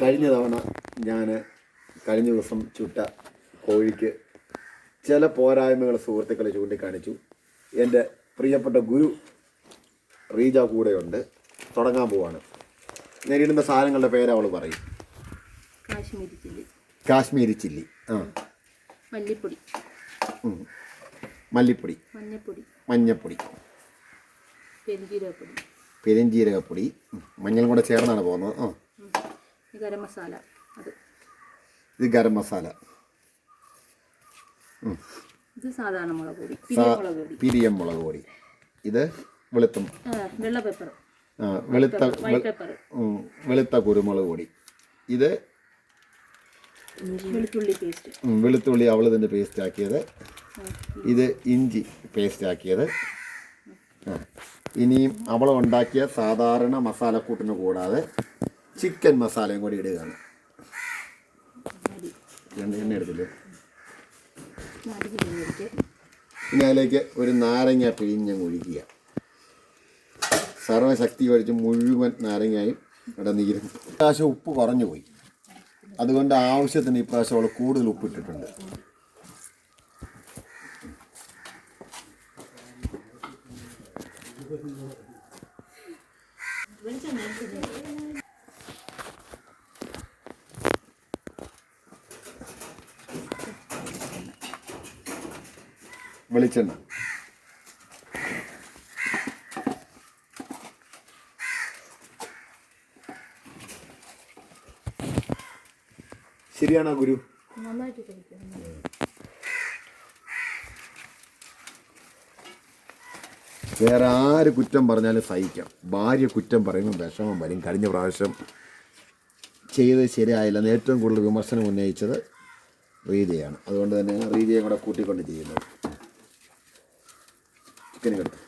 കഴിഞ്ഞ തവണ ഞാൻ കഴിഞ്ഞ ദിവസം ചുട്ട കോഴിക്ക് ചില പോരായ്മകൾ സുഹൃത്തുക്കളെ ചൂണ്ടിക്കാണിച്ചു. എന്റെ പ്രിയപ്പെട്ട ഗുരു റീജ കൂടെയുണ്ട്. തുടങ്ങാൻ പോവാണ്. നേരിടുന്ന സാധനങ്ങളുടെ പേര് അവൾ പറയും. കാശ്മീരി ചില്ലി. കാശ്മീരി ചില്ലി. ആ. മല്ലിപ്പൊടി. മല്ലിപ്പൊടി. മഞ്ഞപ്പൊടി. മഞ്ഞപ്പൊടി. പെരുംജീരകപ്പൊടി. പെരുംജീരകപ്പൊടി. മഞ്ഞളും കൂടെ ചേർന്നാണ് പോകുന്നത്. ആ. ഗരം മസാല അത്. ഇത് ഗരം മസാല. ഇത് സാധാരണ മുളക് പൊടി പിരിയം മുളക് പൊടി. ഇത് വെളുത്തും. വെള്ള പെപ്പർ വെളുത്ത വെളുത്ത കുരുമുളക് പൊടി. ഇത് വെളുത്തുള്ളി പേസ്റ്റ് വെളുത്തുള്ളി അവൾ തന്നെ പേസ്റ്റ് ആക്കിയത്. ഇത് ഇഞ്ചി പേസ്റ്റ് ആക്കിയത്. ഇനിയും അവൾ ഉണ്ടാക്കിയ സാധാരണ മസാലക്കൂട്ടിന് കൂടാതെ ചിക്കൻ മസാലയും കൂടി ഇടുകയാണ്. എണ്ണ എടുത്തില്ലേ? ഇനി അതിലേക്ക് ഒരു നാരങ്ങ പിഴിഞ്ഞങ്ങ് ഒഴിക്കുക. സർവശക്തി കഴിച്ച് മുഴുവൻ നാരങ്ങയും ഇവിടെ നീരും. ഇപ്രാവശ്യം ഉപ്പ് കുറഞ്ഞു പോയി. അതുകൊണ്ട് ആവശ്യത്തിന് ഇപ്രാവശ്യം അവൾ കൂടുതൽ ഉപ്പിട്ടിട്ടുണ്ട്. വെളിച്ചെണ്ണ. ശരിയാണോ ഗുരു? വേറെ ആര് കുറ്റം പറഞ്ഞാലും സഹിക്കാം. ഭാര്യ കുറ്റം പറയുമ്പോൾ വിഷമം വരും. കഴിഞ്ഞ പ്രാവശ്യം ചെയ്ത് ശരിയായില്ല. ഏറ്റവും കൂടുതൽ വിമർശനം ഉന്നയിച്ചത് റീതിയാണ്. അതുകൊണ്ട് തന്നെ റീതിയെ കൂടെ കൂട്ടിക്കൊണ്ട് ചെയ്യുന്നത്. ചിക്കൻ കെട്ട്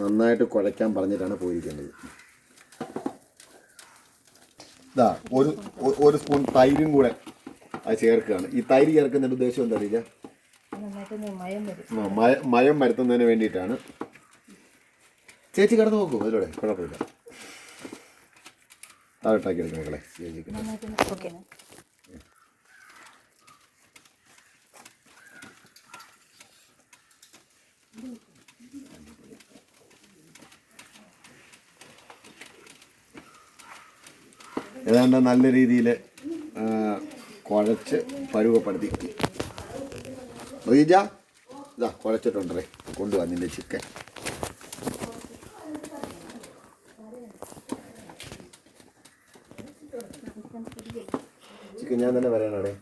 നന്നായിട്ട് കുഴയ്ക്കാൻ പറഞ്ഞിട്ടാണ് പോയിരിക്കുന്നത് ഇതാ ഒരു ഒരു സ്പൂൺ തൈരും കൂടെ അത് ചേർക്കുകയാണ്. ഈ തൈര് ചേർക്കുന്നതിന്റെ ഉദ്ദേശം എന്താ അറിയില്ല മയം വരുത്തുന്നതിന് വേണ്ടിയിട്ടാണ്. ചേച്ചി കിടന്ന് നോക്കൂ അതിലൂടെ. കുഴപ്പമില്ല. താഴോട്ടാക്കി എടുക്കും മക്കളെ. ഏതാണ്ട് നല്ല രീതിയിൽ കുഴച്ച് പരുവപ്പെടുത്തി. റീജ ഇതാ കുഴച്ചിട്ടുണ്ടേ കൊണ്ടുവാ നിന്റെ ചിക്കൻ. ചിക്കൻ ഞാൻ തന്നെ വരാനാടേ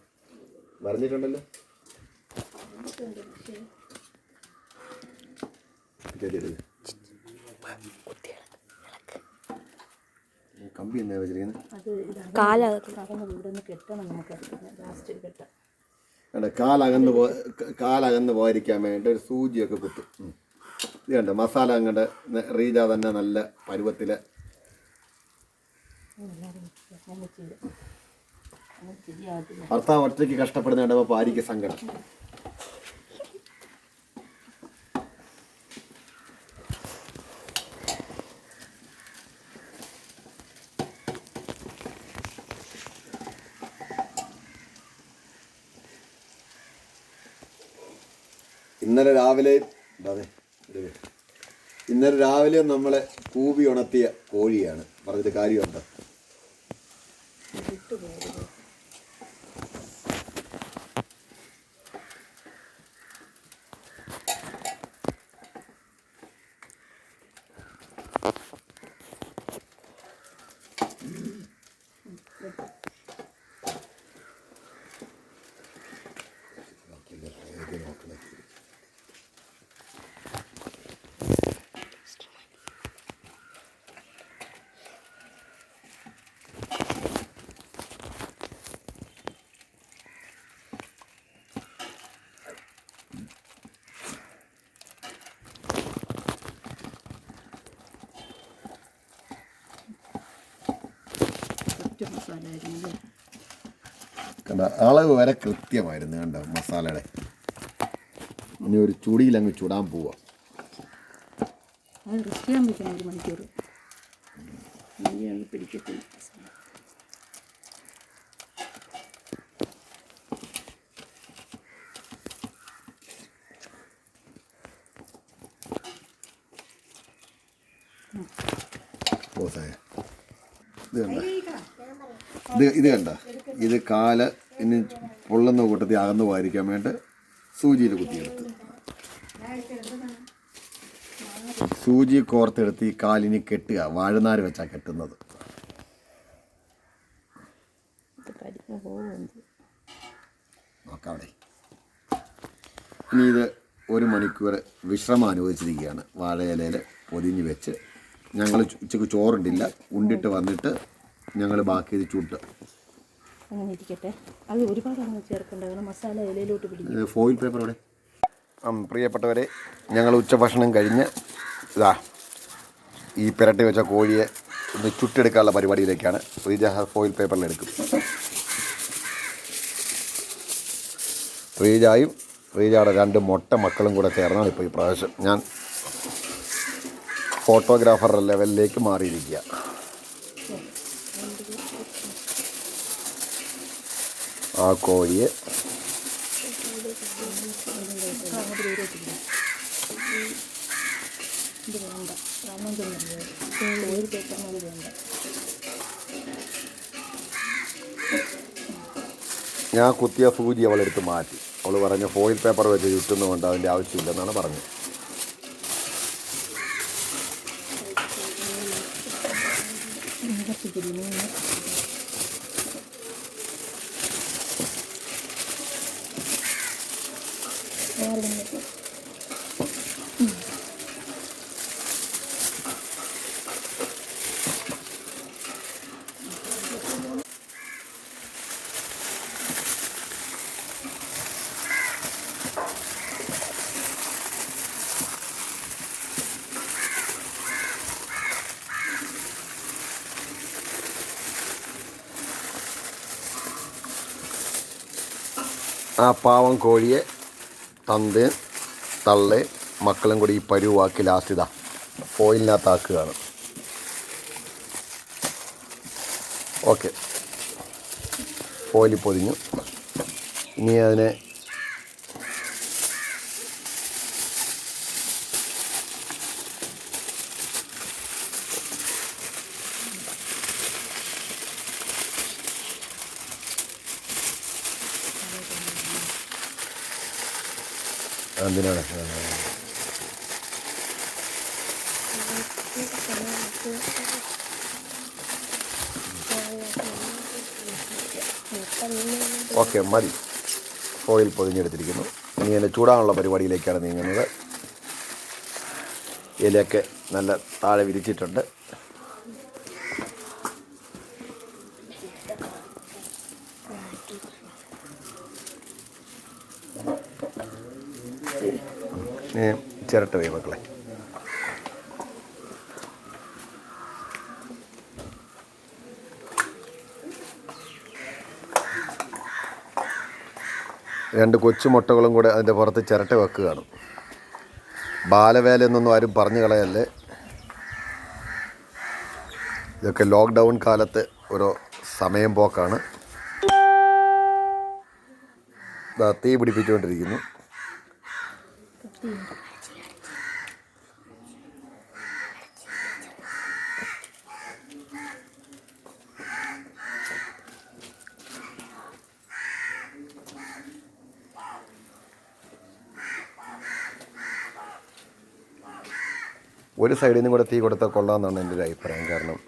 ശരി ശരി, കമ്പി എന്താ വെച്ചിരിക്കുന്നത് കെട്ടണം നമുക്ക്. ലാസ്റ്റ് കെട്ടാം. കാലകന്ന് പോ കാലകന്ന് പോയിരിക്കാൻ വേണ്ടി ഒരു സൂചിയൊക്കെ കുത്തും. ഇത് കണ്ട മസാല അങ്ങോട്ട് റീജ തന്നെ നല്ല പരുവത്തിൽ ഭർത്താവ് ഒറ്റയ്ക്ക് കഷ്ടപ്പെടുന്ന കണ്ടപ്പോൾ ഭാര്യയ്ക്ക് സങ്കടം ഇന്നലെ രാവിലെ ഇന്നലെ രാവിലെ നമ്മളെ കൂവി ഉണർത്തിയ കോഴിയാണ്. പറഞ്ഞിട്ട് കാര്യമുണ്ടോ? ഒറ്റ മസാല ആയിരുന്നു അല്ലേ കണ്ട അളവ് വരെ കൃത്യമായിരുന്നു കണ്ടോ മസാലയുടെ. ഇനി ഒരു ചുടിയിൽ അങ്ങ് ചുടാൻ പോവാ. അത് റിസ്റ്റ് ചെയ്യാൻ വെക്കണം ഒരു മണിക്കൂർ പിടിക്കത്തില്ല ബോസായ ഇത് കണ്ട? ഇത് ഇത് കണ്ട. ഇത് കാൽ ഇനി പൊള്ളുന്ന കൂട്ടത്തിൽ അകന്നു പോയിരിക്കാൻ വേണ്ടി സൂചിയിൽ കുത്തിയെടുത്ത്. സൂചി കോർത്തെടുത്ത് ഈ കാലിന് കെട്ടുക വാഴനാര് വെച്ചാൽ കെട്ടുന്നത്. നോക്കാം ഇനി ഇത് ഒരു മണിക്കൂർ വിശ്രമം അനുവദിച്ചിരിക്കുകയാണ്. വാഴയിലയിൽ പൊതിഞ്ഞ് വെച്ച്. ഞങ്ങൾ ഉച്ചയ്ക്ക് ചോറുണ്ടില്ല. ഉണ്ടിട്ട് വന്നിട്ട് ഞങ്ങൾ ബാക്കി ഇത് ചുട്ട്. അങ്ങനെ ഇരിക്കട്ടെ. അത് ഒരുപാട് അങ്ങനെ ചേർക്കണ്ട. അങ്ങനെ മസാല ഇലയിലോട്ട് പിടിക്കും. ഇത് ഫോയിൽ പേപ്പർ ഇവിടെ പ്രിയപ്പെട്ടവരെ ഞങ്ങൾ ഉച്ചഭക്ഷണം കഴിഞ്ഞ് ഇതാ ഈ പെരട്ടി വെച്ച കോഴിയെ ഒന്ന് ചുട്ടെടുക്കാനുള്ള പരിപാടിയിലേക്കാണ്. റീജ ഫോയിൽ പേപ്പറിൽ എടുക്കും. റീജായും റീജയുടെ രണ്ട് മൊട്ട മക്കളും കൂടെ ചേർന്നാണ് ഇപ്പോൾ ഈ പ്രാവശ്യം. ഞാൻ ഫോട്ടോഗ്രാഫറുടെ ലെവലിലേക്ക് മാറിയിരിക്കുക. ആ കോഴിയെ. ഞാൻ കുത്തിയ സൂചി അവളെടുത്ത് മാറ്റി. അവൾ പറഞ്ഞ ഫോയിൽ പേപ്പർ വെച്ച് ചുറ്റുന്നതുകൊണ്ട് അതിന്റെ ആവശ്യമില്ലെന്നാണ് പറഞ്ഞത്. ആ പാവം കോഴിയെ തന്ത് തള്ളെ മക്കളും കൂടി ഈ പരുവാക്കി ലാസ്റ്റ് ഇതാ. ഫോയിലിനകത്താക്കുകയാണ് ഓക്കെ ഫോയിലിൽ പൊതിഞ്ഞു. ഇനി അതിനെ എന്തിനാണ് ഓക്കെ മതി. ഫോയിൽ പൊതിഞ്ഞെടുത്തിരിക്കുന്നു. ഇനി അതിന്റെ ചൂടാനുള്ള പരിപാടിയിലേക്കാണ് നീങ്ങുന്നത്. ഇലയൊക്കെ നല്ല താഴെ വിരിച്ചിട്ടുണ്ട്. ചിരട്ട വേ മക്കളെ. രണ്ട് കൊച്ചുമുട്ടകളും കൂടെ അതിന്റെ പുറത്ത് ചിരട്ട വെക്കുകയാണ്. ബാലവേല എന്നൊന്നും ആരും പറഞ്ഞു കളയല്ലേ? ഇതൊക്കെ ലോക്ക്ഡൗൺ കാലത്ത് ഒരു സമയം പോക്കാണ്. തീ പിടിപ്പിച്ചുകൊണ്ടിരിക്കുന്നു. ഒരു സൈഡിൽ നിന്നും കൂടെ തീ കൊടുത്താൽ കൊള്ളാമെന്നാണ് എന്റെ ഒരു അഭിപ്രായം. കാരണം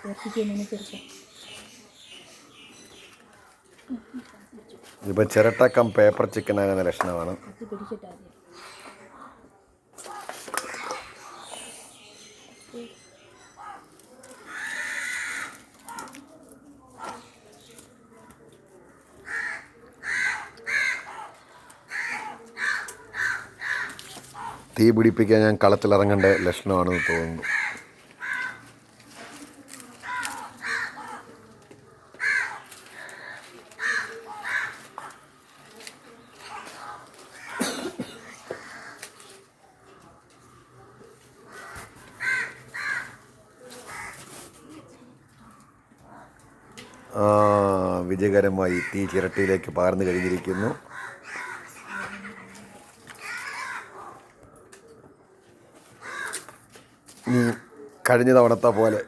ഇറക്കിക്കുന്നതിന് ചെറുപ്പം ഇപ്പം ചിരട്ടക്കം പേപ്പർ ചിക്കൻ ആകുന്ന ലക്ഷണമാണ്. പിടിച്ചിട്ട് തീ പിടിപ്പിക്കാൻ ഞാൻ കളത്തിലിറങ്ങേണ്ട ലക്ഷണമാണെന്ന് തോന്നുന്നു. വിജയകരമായി തീ ചിരട്ടിയിലേക്ക് പകർന്നു കഴിഞ്ഞിരിക്കുന്നു. കഴിഞ്ഞ തവണത്തെ പോലെ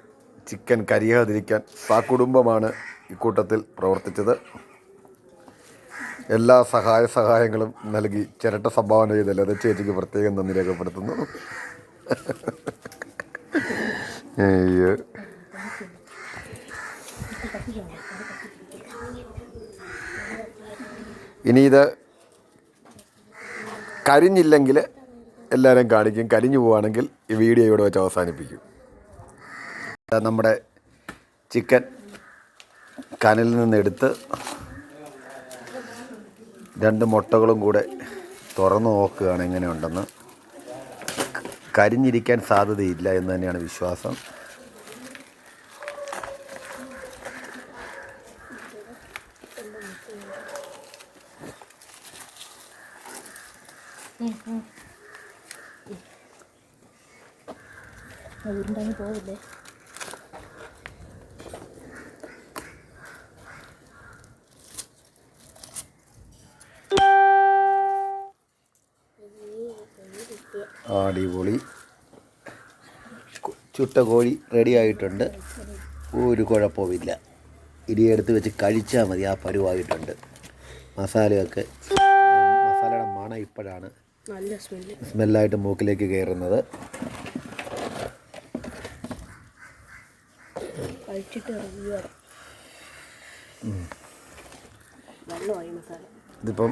ചിക്കൻ കരിയാതിരിക്കാൻ ഈ ഇക്കൂട്ടത്തിൽ പ്രവർത്തിച്ചത്. എല്ലാ സഹായ സഹായങ്ങളും നൽകി ചിരട്ട സംഭാവന ചെയ്ത ലത ചേച്ചിക്ക് പ്രത്യേകം നന്ദി രേഖപ്പെടുത്തുന്നു. അയ്യോ. ഇനി ഇത് കരിഞ്ഞില്ലെങ്കിൽ എല്ലാവരും കാണിക്കും. കരിഞ്ഞു പോവുകയാണെങ്കിൽ ഈ വീഡിയോ ഇവിടെ വെച്ച് അവസാനിപ്പിക്കും. നമ്മുടെ ചിക്കൻ കനലിൽ നിന്നെടുത്ത് രണ്ട് മുട്ടകളും കൂടെ തുറന്നു നോക്കുകയാണ് എങ്ങനെയുണ്ടെന്ന്. കരിഞ്ഞിരിക്കാൻ സാധ്യതയില്ല എന്ന് തന്നെയാണ് വിശ്വാസം. അത് ഉരുണ്ടങ്ങ് പോവില്ലേ? അടിപൊളി. ചുട്ട കോഴി റെഡി ആയിട്ടുണ്ട്. ഒരു കുഴപ്പമില്ല ഇനി എടുത്ത് വെച്ച് കഴിച്ചാൽ മതി ആ പരുവായിട്ടുണ്ട്. മസാലയൊക്കെ മസാലയുടെ മണം ഇപ്പോഴാണ്. സ്മെല്ലായിട്ട് മൂക്കിലേക്ക് കയറുന്നത്. കഴിച്ചിട്ട് റിവ്യൂ വെള്ളമായി മസാല. ഇതിപ്പം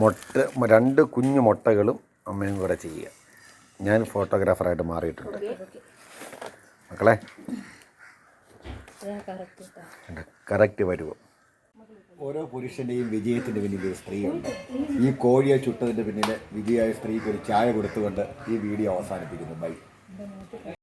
മുട്ട രണ്ട് കുഞ്ഞു മുട്ടകളും അമ്മയും കൂടെ ചെയ്യുക. ഞാൻ ഫോട്ടോഗ്രാഫറായിട്ട് മാറിയിട്ടുണ്ട്. മക്കളെ കറക്റ്റ് വരുമോ വരുവം? ഓരോ പുരുഷന്റെയും വിജയത്തിന്റെ പിന്നിൽ ഒരു സ്ത്രീയുണ്ട്. ഈ കോഴിയെ ചുട്ടതിന്റെ പിന്നിൽ വിജയായ സ്ത്രീക്ക് ഒരു ചായ കൊടുത്തുകൊണ്ട് ഈ വീഡിയോ അവസാനിപ്പിക്കുന്നു. ബൈ.